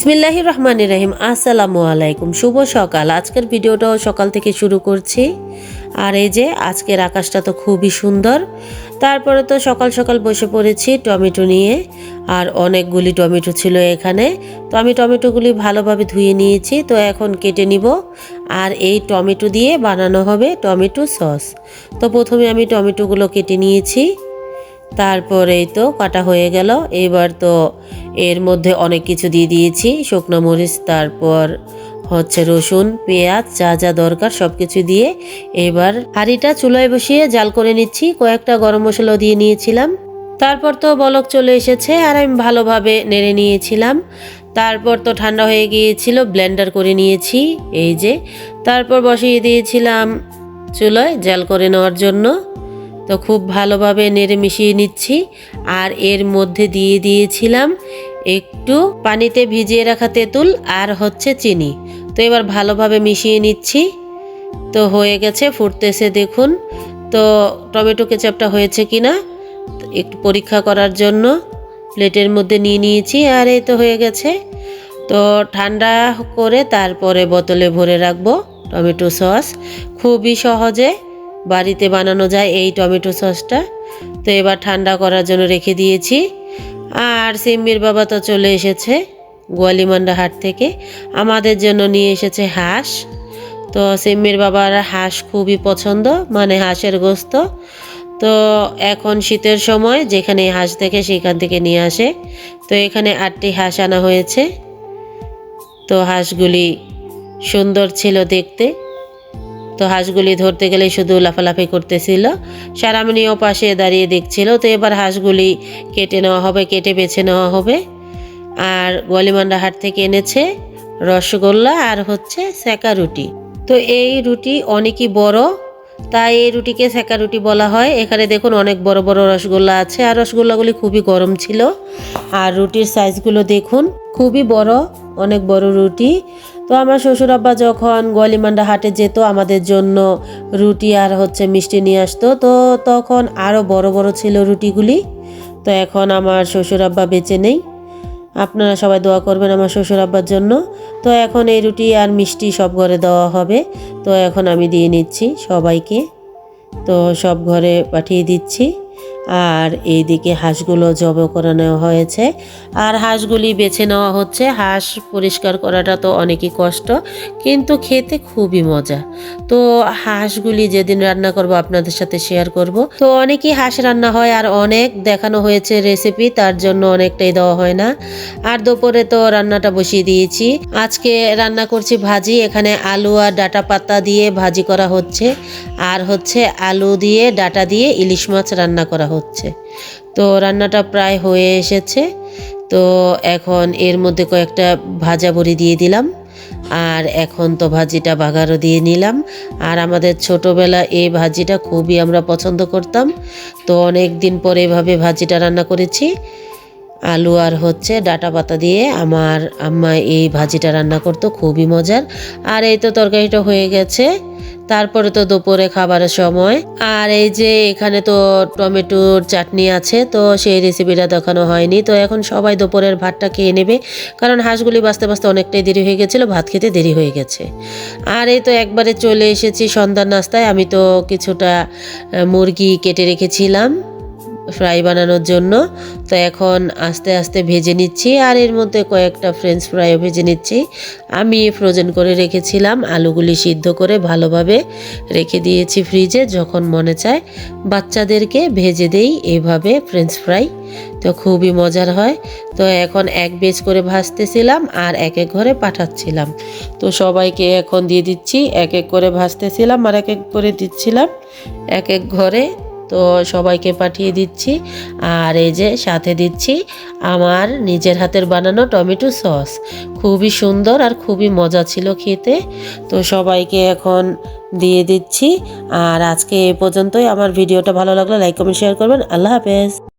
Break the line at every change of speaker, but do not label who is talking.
ইসমিল্লাহির রহমানির রহিম। আসসালামু আলাইকুম। শুভ সকাল। আজকের ভিডিওটাও সকাল থেকে শুরু করছি। আর এই যে আজকের আকাশটা তো খুবই সুন্দর। তারপরে তো সকাল সকাল বসে পড়েছি টমেটো নিয়ে। আর অনেকগুলি টমেটো ছিল এখানে। তো আমি টমেটোগুলি ভালোভাবে ধুয়ে নিয়েছি। তো এখন কেটে নিব। আর এই টমেটো দিয়ে বানানো হবে টমেটো সস। তো প্রথমে আমি টমেটোগুলো কেটে নিয়েছি। তারপরেই তো কাটা হয়ে গেল। এবার তো এর মধ্যে অনেক কিছু দিয়ে দিয়েছি। শুকনো মরিচ, তারপর হচ্ছে রসুন, পেঁয়াজ, যা যা দরকার সব কিছু দিয়ে এবার হাঁড়িটা চুলায় বসিয়ে জাল করে নিচ্ছি। কয়েকটা গরম মশলাও দিয়ে নিয়েছিলাম। তারপর তো বলক চলে এসেছে আর আমি ভালোভাবে নেড়ে নিয়েছিলাম। তারপর তো ঠান্ডা হয়ে গিয়েছিল, ব্লেন্ডার করে নিয়েছি, এই যে। তারপর বসিয়ে দিয়েছিলাম চুলোয় জাল করে নেওয়ার জন্য। তো খুব ভালোভাবে নেড়ে মিশিয়ে নিচ্ছি। আর এর মধ্যে দিয়ে দিয়েছিলাম একটু পানিতে ভিজিয়ে রাখা তেঁতুল আর হচ্ছে চিনি। তো এবার ভালোভাবে মিশিয়ে নিচ্ছি। তো হয়ে গেছে, ফুটতেছে দেখুন। তো টমেটো কেচাপটা হয়েছে কি না একটু পরীক্ষা করার জন্য প্লেটের মধ্যে নিয়ে নিয়েছি আর এই তো হয়ে গেছে। তো ঠান্ডা করে তারপরে বোতলে ভরে রাখব টমেটো সস। খুবই সহজে বাড়িতে বানানো যায় এই টমেটো সসটা। তো এবার ঠান্ডা করার জন্য রেখে দিয়েছি। আর সিম্মির বাবা তো চলে এসেছে গোয়ালিমান্ডা হাট থেকে। আমাদের জন্য নিয়ে এসেছে হাঁস। তো সিম্মির বাবার হাঁস খুবই পছন্দ মানে হাঁসের গোস্ত। তো এখন শীতের সময় যেখানে হাঁস দেখে সেখান থেকে নিয়ে আসে। তো এখানে আটটি হাঁস আনা হয়েছে। তো হাঁসগুলি সুন্দর ছিল দেখতে। তো হাঁসগুলি ধরতে গেলে শুধু লাফালাফি করতেছিল। সারামণিও পাশে দাঁড়িয়ে দেখছিল, তো এবার হাঁসগুলি কেটে নেওয়া হবে, কেটে বেছে নেওয়া হবে। আর গোয়ালিমান্ডা হাট থেকে এনেছে রসগোল্লা আর হচ্ছে সেকা রুটি। তো এই রুটি অনেকই বড়, তাই এই রুটিকে সেকা রুটি বলা হয়। এখানে দেখুন অনেক বড় বড় রসগোল্লা আছে, আর রসগোল্লাগুলি খুবই গরম ছিল। আর রুটির সাইজগুলো দেখুন, খুবই বড়, অনেক বড় রুটি। তো আমার শ্বশুর আব্বা যখন গোয়ালিমান্ডা হাটে যেত, আমাদের জন্য রুটি আর হচ্ছে মিষ্টি নিয়ে আসতো। তো তখন আরও বড় বড় ছিল রুটিগুলি। তো এখন আমার শ্বশুর আব্বা বেঁচে নেই। আপনারা সবাই দোয়া করবেন আমার শ্বশুর আব্বার জন্য। তো এখন এই রুটি আর মিষ্টি সব ঘরে দেওয়া হবে। তো এখন আমি দিয়ে নিচ্ছি সবাইকে। তো সব ঘরে পাঠিয়ে দিচ্ছি। আর এইদিকে হাঁসগুলো জব করে নেওয়া হয়েছে। আর হাঁসগুলি বেছে নেওয়া হচ্ছে। হাঁস পরিষ্কার করাটা তো অনেকই কষ্ট, কিন্তু খেতে খুবই মজা। তো হাঁসগুলি যেদিন রান্না করব আপনাদের সাথে শেয়ার করব। তো অনেকই হাঁস রান্না হয় আর অনেক দেখানো হয়েছে রেসিপি তার জন্য অনেকটাই দেওয়া হয় না। আর দুপুরে তো রান্নাটা বসিয়ে দিয়েছি। আজকে রান্না করছি ভাজি, এখানে আলু আর ডাটা পাতা দিয়ে ভাজি করা হচ্ছে। আর হচ্ছে আলু দিয়ে, ডাটা দিয়ে ইলিশ মাছ রান্না করা হচ্ছে। তো রান্নাটা প্রায় হয়ে এসেছে। তো এখন এর মধ্যে কয়েকটা ভাজা বড়ি দিয়ে দিলাম। আর এখন তো ভাজিটা বাগারও দিয়ে নিলাম। আর আমাদের ছোটোবেলা এই ভাজিটা খুবই আমরা পছন্দ করতাম। তো অনেক দিন পরে এভাবে ভাজিটা রান্না করেছি। আলু আর হচ্ছে ডাটা পাতা দিয়ে আমার আম্মা এই ভাজিটা রান্না করতো, খুবই মজার। আর এই তো তরকারিটা হয়ে গেছে। তারপরে তো দুপুরে খাবারের সময়। আর এই যে এখানে তো টমেটোর চাটনি আছে, তো সেই রেসিপিটা দেখানো হয়নি। তো এখন সবাই দুপুরের ভাতটা খেয়ে নেবে, কারণ হাঁসগুলি বাঁচতে বাঁচতে অনেকটাই দেরি হয়ে গেছিল, ভাত খেতে দেরি হয়ে গেছে। আর এই তো একবারে চলে এসেছি সন্ধ্যার নাস্তায়। আমি তো কিছুটা মুরগি কেটে রেখেছিলাম। ফ্রাই বানানোর জন্য। তো এখন আস্তে আস্তে ভেজে নিচ্ছি আর এর মধ্যে কয়েকটা ফ্রেঞ্চ ফ্রাইও ভেজে নিচ্ছি। আমি ফ্রোজেন করে রেখেছিলাম, আলুগুলি সিদ্ধ করে ভালোভাবে রেখে দিয়েছি ফ্রিজে যখন মনে চায়। বাচ্চাদেরকে ভেজে দেই এভাবে ফ্রেঞ্চ ফ্রাই তো খুবই মজার হয়। তো এখন এক বেজ করে ভাজতেছিলাম আর এক এক ঘরে পাঠাচ্ছিলাম। তো সবাইকে এখন দিয়ে দিচ্ছি, এক এক করে ভাজতেছিলাম আর এক এক করে দিচ্ছিলাম। এক এক ঘরে তো সবাইকে পাঠিয়ে দিচ্ছি। আর এই যে সাথে দিচ্ছি আমার নিজের হাতের বানানো টমেটো সস। খুবই সুন্দর আর খুবই মজা ছিল খেতে। তো সবাইকে এখন দিয়ে দিচ্ছি। আর আজকে এ পর্যন্তই। আমার ভিডিওটা ভালো লাগলে লাইক কমেন্ট শেয়ার করবেন। আল্লাহ হাফেজ।